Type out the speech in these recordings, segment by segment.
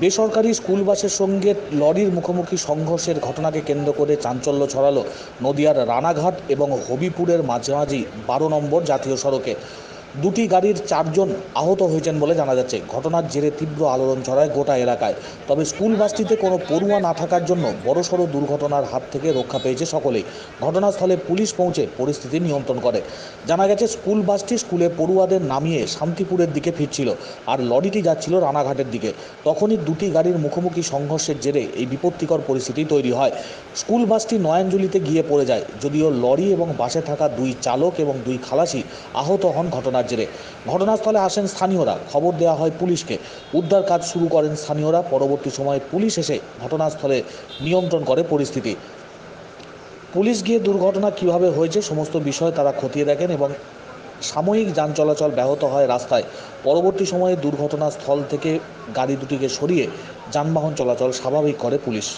বেসরকারি স্কুল বাসের সঙ্গে লরির মুখোমুখি সংঘর্ষের ঘটনাকে কেন্দ্র করে চাঞ্চল্য ছড়ালো নদিয়ার রানাঘাট এবং হবিপুরের মাঝামাঝি বারো নম্বর জাতীয় সড়কে। দুটি গাড়ির চারজন আহত হয়েছেন বলে জানা যাচ্ছে। ঘটনার জেরে তীব্র আলোড়ন ছড়ায় গোটা এলাকায়। তবে স্কুল বাসটিতে কোনো পড়ুয়া না থাকার জন্য বড়সড় দুর্ঘটনার হাত থেকে রক্ষা পেয়েছে সকলেই। ঘটনাস্থলে পুলিশ পৌঁছে পরিস্থিতি নিয়ন্ত্রণ করে। জানা গেছে, স্কুল বাসটি স্কুলে পড়ুয়াদের নামিয়ে শান্তিপুরের দিকে ফিরছিল আর লরিটি যাচ্ছিল রানাঘাটের দিকে। তখনই দুটি গাড়ির মুখোমুখি সংঘর্ষের জেরে এই বিপত্তিকর পরিস্থিতি তৈরি হয়। স্কুল বাসটি নয়াঞ্জলিতে গিয়ে পড়ে যায়। যদিও লরি এবং বাসে থাকা দুই চালক এবং দুই খালাসি আহত হন ঘটনার জেরে ঘটনাস্থলে আসেন স্থানীয়রা। খবর দেওয়া হয় পুলিশকে। উদ্ধার কাজ শুরু করেন স্থানীয়রা। পরবর্তী সময়ে পুলিশ এসে ঘটনাস্থলে নিয়ন্ত্রণ করে পরিস্থিতি। পুলিশ গিয়ে দুর্ঘটনা কীভাবে হয়েছে সমস্ত বিষয় তারা খতিয়ে দেখেন এবং সাময়িক যান চলাচল ব্যাহত হয় রাস্তায়। পরবর্তী সময়ে দুর্ঘটনাস্থল থেকে গাড়ি দুটিকে সরিয়ে যানবাহন চলাচল স্বাভাবিক করে পুলিশ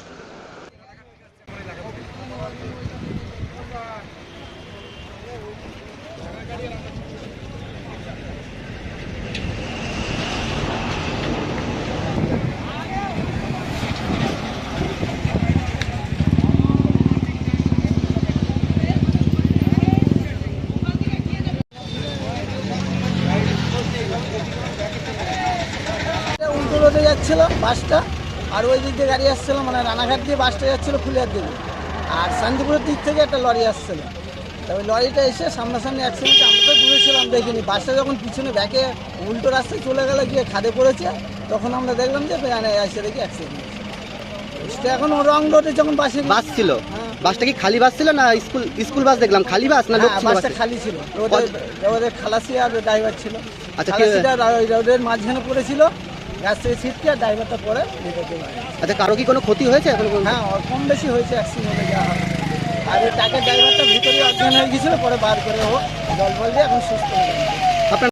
এটা উল্টো রোডে যাচ্ছিল বাসটা আর ওই দিক দিয়ে গাড়ি আসছিল মানে রানাঘাট দিয়ে বাসটা যাচ্ছিল ফুলিয়ার দিকে। আর শান্তিপুরের দিক থেকে একটা লরি আসছিল। তা ওই লরিটা এসে সামনাসামনি অ্যাক্সিডেন্ট আমরা তো দূরে ছিলাম দেখিনি। বাসটা যখন পিছনে ব্যাকে উল্টো রাস্তায় চলে গেলে গিয়ে খাদে পড়েছে তখন আমরা দেখলাম যে এসে দেখি অ্যাক্সিডেন্ট এখন রং রোডে যখন বাসে বাস ছিল? হ্যাঁ। বাসটা কি খালি বাস ছিল না স্কুল স্কুল বাস দেখলাম? খালি বাস না লোক হ্যাঁ, বাসটা খালি ছিল। ওদের খালাসি আর ড্রাইভার ছিল। আচ্ছা, রোডের মাঝখানে পড়েছিল। গাছ থেকে ছিটকে আর ড্রাইভারটা পরে গেছে। আচ্ছা কারও কি কোনো ক্ষতি হয়েছে এখন হ্যাঁ কম বেশি হয়েছে অ্যাক্সিডেন্টে যা আর ট্রাকের টাকের ড্রাইভারটা ভিতরে অজ্ঞান হয়ে গেছিল পরে বার করে ও জল ফল দিয়ে এখন সুস্থ হয়ে।